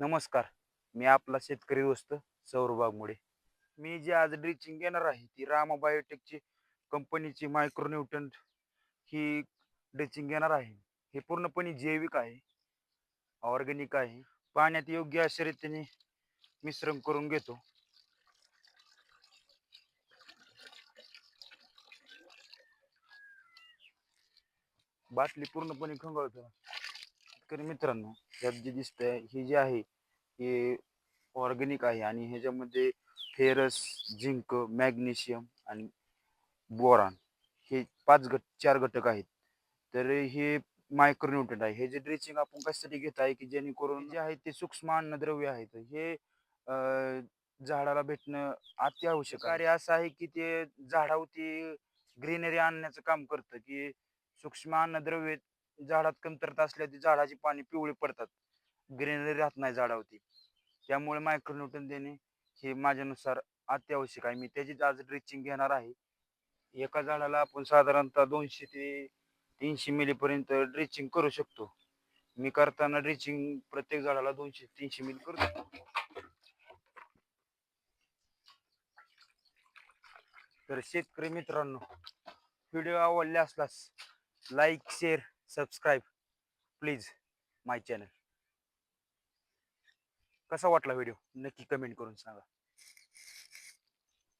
नमस्कार मी आपला शेतकरी दोस्त सौरभ बागमुळे मी जी आज ड्रिचिंग घेणार आहे ती रामा बायोटेकची कंपनीची मायक्रोन्यूटन ही ड्रिचिंग घेणार आहे. हे पूर्णपणे जैविक आहे ऑर्गॅनिक आहे. पाण्यात योग्य अशा रीतीने मिश्रण करून घेतो. बाटली पूर्णपणे खंगाळतो. शेतकरी मित्रांनो यात जे दिसतंय हे जे आहे हे ऑर्गॅनिक आहे आणि ह्याच्यामध्ये फेरस झिंक मॅग्नेशियम आणि बोरान हे पाच घट चार घटक आहेत. तर हे मायक्रोन्युट्रंट आहे. हे जे ड्रेसिंग आपण कशासाठी घेत आहे की जेणेकरून जे आहे ते सूक्ष्म अन्नद्रव्य आहेत हे झाडाला भेटणं अति आवश्यक कार्य असं आहे की ते झाडावरती ग्रीनरी आणण्याचं काम करतं की सूक्ष्म अन्नद्रव्य झाडात कमतरता असल्या ती झाडाची पाणी पिवळी पडतात. ग्रीनरी राहत नाही झाडावरती. त्यामुळे मायक्रोन्यूटन देणे हे माझ्यानुसार अत्यावश्यक आहे. मी त्याची आज ड्रिचिंग घेणार आहे. एका झाडाला आपण साधारणतः दोनशे ते तीनशे मिलीपर्यंत ड्रिचिंग करू शकतो. मी करताना ड्रिचिंग प्रत्येक झाडाला दोनशे तीनशे मिली करतो. तर शेतकरी मित्रांनो व्हिडिओ आवडले असल्यास like share subscribe please my channel कसा वाटला व्हिडिओ नक्की कमेंट करून सांगा.